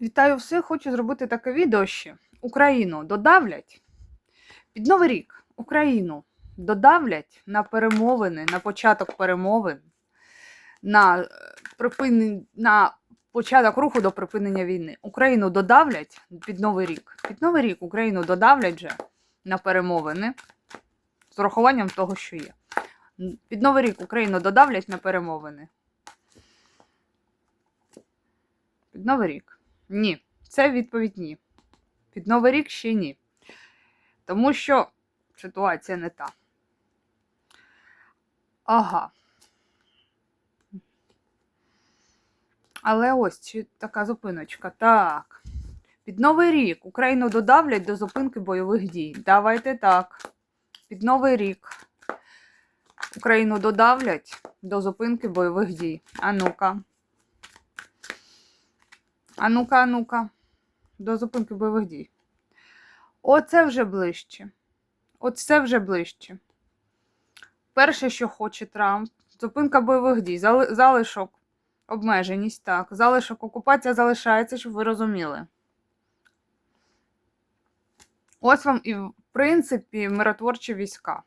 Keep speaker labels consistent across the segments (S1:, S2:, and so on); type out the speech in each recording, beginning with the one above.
S1: Вітаю всіх! Хочу зробити таке відео ще. Україну додавлять під Новий рік Україну додавлять на перемовини, на початок перемовин, на, е, припинен... на початок руху до припинення війни. Україну додавлять під Новий рік. Під Новий рік Україну додавлять же на перемовини з урахуванням того, що є. Під Новий рік Україну додавлять на перемовини. Під Новий рік. Ні. Це відповідь ні. Під Новий рік ще ні. Тому що ситуація не та. Ага. Але ось чи така зупиночка. Так. Під Новий рік Україну додавлять до зупинки бойових дій. Давайте так. Під Новий рік Україну додавлять до зупинки бойових дій. А ну-ка. А ну-ка, а ну-ка. До зупинки бойових дій. Оце вже ближче. Оце вже ближче. Перше, що хоче Трамп, зупинка бойових дій, залишок, обмеженість, так. Залишок окупація залишається, щоб ви розуміли. Ось вам і, в принципі, миротворчі війська.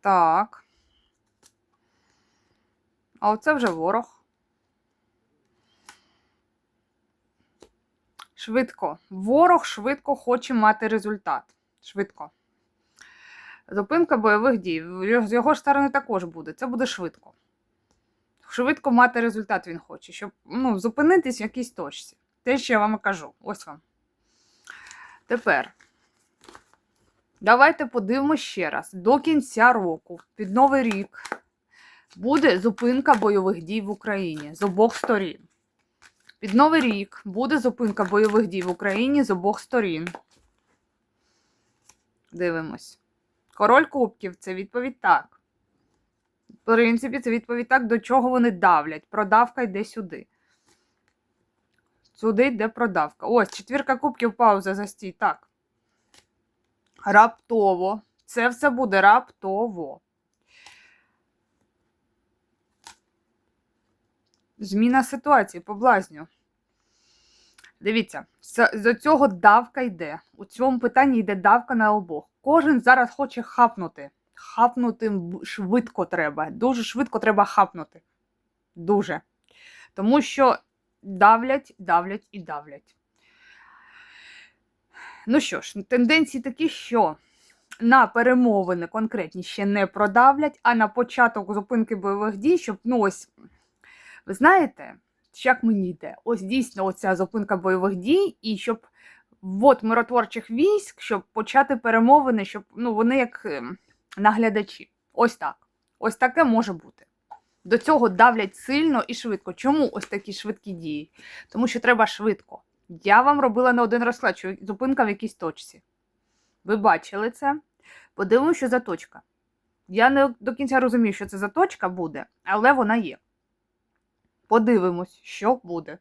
S1: Так. А оце вже ворог. Швидко. Ворог швидко хоче мати результат. Швидко. Зупинка бойових дій. З його сторони також буде. Це буде швидко. Швидко мати результат він хоче, щоб ну, зупинитись в якійсь точці. Те, що я вам кажу. Ось вам. Тепер. Давайте подивимося ще раз. До кінця року, під Новий рік, буде зупинка бойових дій в Україні з обох сторін. Під Новий рік буде зупинка бойових дій в Україні з обох сторін. Дивимось. Король Кубків це відповідь так. В принципі, це відповідь так, до чого вони давлять. Продавка йде сюди. Сюди йде продавка. Ось, четвірка кубків, пауза застій. Так. Раптово. Це все буде раптово. Зміна ситуації, поблазню. Дивіться, з з цього давка йде. У цьому питанні йде давка на обох. Кожен зараз хоче хапнути. Хапнути швидко треба. Дуже швидко треба хапнути. Дуже. Тому що давлять, давлять і давлять. Ну що ж, тенденції такі, що на перемовини конкретні ще не продавлять, а на початок зупинки бойових дій, щоб, ну ось, ви знаєте, як мені йде? Ось дійсно оця зупинка бойових дій, і щоб ввод миротворчих військ, щоб почати перемовини, щоб ну, вони як ем, наглядачі. Ось так. Ось таке може бути. До цього давлять сильно і швидко. Чому ось такі швидкі дії? Тому що треба швидко. Я вам робила не один розклад, що зупинка в якійсь точці. Ви бачили це? Подивимося, що за точка. Я не до кінця розумію, що це за точка буде, але вона є. Подивимось, що буде.